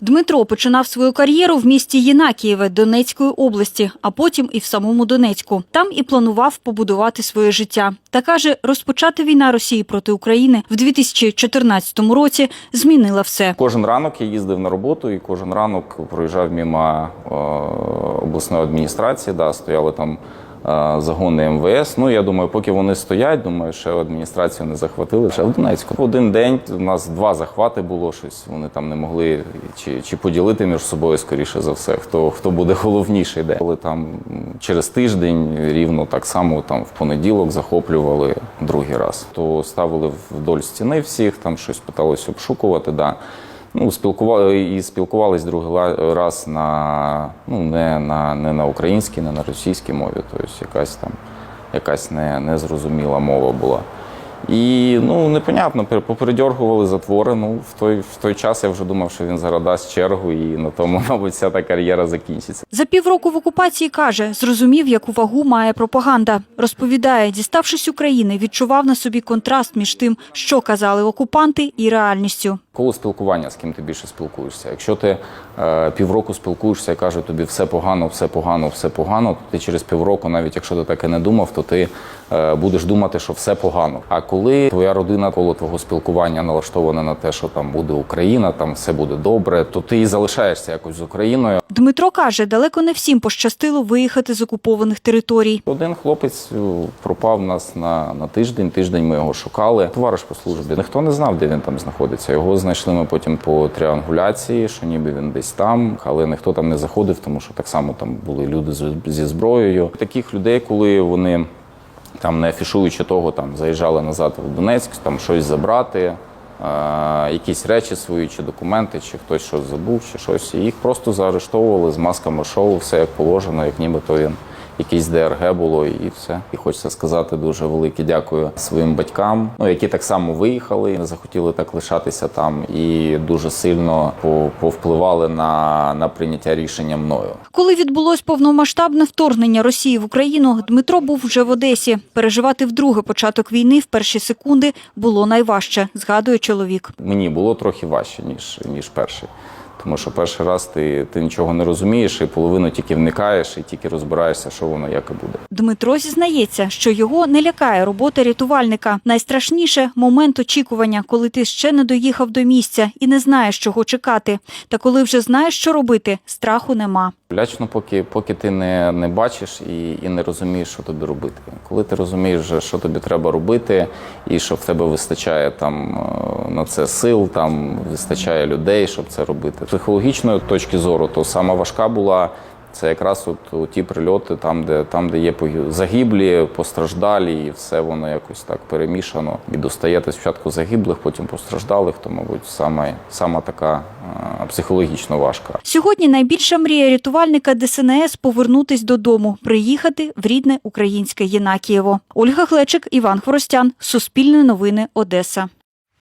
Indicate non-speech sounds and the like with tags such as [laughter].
Дмитро починав свою кар'єру в місті Єнакієве Донецької області, а потім і в самому Донецьку. Там і планував побудувати своє життя. Та каже, розпочата війна Росії проти України в 2014 році змінила все. Кожен ранок я їздив на роботу, і кожен ранок проїжджав мимо е, обласної адміністрації. Да, стояли там загони МВС. Ну я думаю, поки вони стоять, думаю, ще адміністрацію не захватили. Ще в Донецьку. Один день у нас два захвати було щось. Вони там не могли чи, чи поділити між собою скоріше за все, хто хто буде головніший. Де коли там через тиждень рівно так само там в понеділок захоплювали другий раз. То ставили вдоль стіни всіх, там щось питалися обшукувати. Да. Ну, спілкували і спілкувались другий раз на ну не на не на українській, не на російській мові. Тобто якась там якась не, незрозуміла мова була. І ну непонятно, пер- попередьоргували затвори. Ну в той в той час я вже думав, що він зараз дасть чергу, і на тому, [laughs] мабуть, вся та кар'єра закінчиться. За півроку в окупації каже, зрозумів, яку вагу має пропаганда. Розповідає, діставшись України, відчував на собі контраст між тим, що казали окупанти, і реальністю. Коло спілкування, з ким ти більше спілкуєшся. Якщо ти е, півроку спілкуєшся і кажуть тобі все погано, все погано, все погано, то ти через півроку, навіть якщо ти так і не думав, то ти е, будеш думати, що все погано. А коли твоя родина коло твого спілкування налаштована на те, що там буде Україна, там все буде добре, то ти і залишаєшся якось з Україною. Дмитро каже, далеко не всім пощастило виїхати з окупованих територій. Один хлопець е, пропав нас на, на тиждень. Тиждень ми його шукали. Товариш по службі. Ніхто не знав, де він там знаходиться. Його знайшли ми потім по тріангуляції, що ніби він десь там, але ніхто там не заходив, тому що так само там були люди зі зброєю. Таких людей, коли вони там не афішуючи того, там заїжджали назад в Донецьк, там щось забрати. е, Якісь речі свої, чи документи, чи хтось щось забув, чи щось. І їх просто заарештовували з масками шоу, все як положено, як нібито він якийсь ДРГ було, і все. І хочеться сказати дуже велике дякую своїм батькам, ну які так само виїхали, не захотіли так лишатися там, і дуже сильно повпливали на, на прийняття рішення мною. Коли відбулось повномасштабне вторгнення Росії в Україну, Дмитро був вже в Одесі. Переживати вдруге початок війни в перші секунди було найважче, згадує чоловік. Мені було трохи важче, ніж, ніж перший. Тому що перший раз ти, ти нічого не розумієш, і половину тільки вникаєш, і тільки розбираєшся, що воно як і буде. Дмитро зізнається, що його не лякає робота рятувальника. Найстрашніше момент очікування, коли ти ще не доїхав до місця і не знаєш, чого чекати. Та коли вже знаєш, що робити, страху нема. Лячно, поки, поки ти не, не бачиш і, і не розумієш, що тобі робити. Коли ти розумієш, вже, що тобі треба робити, і що в тебе вистачає там е, на це сил, там вистачає людей, щоб це робити. Психологічної точки зору, то сама важка була. Це якраз от, ті прильоти, там, де там, де є загиблі, постраждалі, і все воно якось так перемішано. І достаєте спочатку загиблих, потім постраждалих, то, мабуть, саме, сама така е, психологічно важка. Сьогодні найбільша мрія рятувальника ДСНС повернутись додому, приїхати в рідне українське Єнакієво. Ольга Глечик, Іван Хворостян, Суспільне новини, Одеса.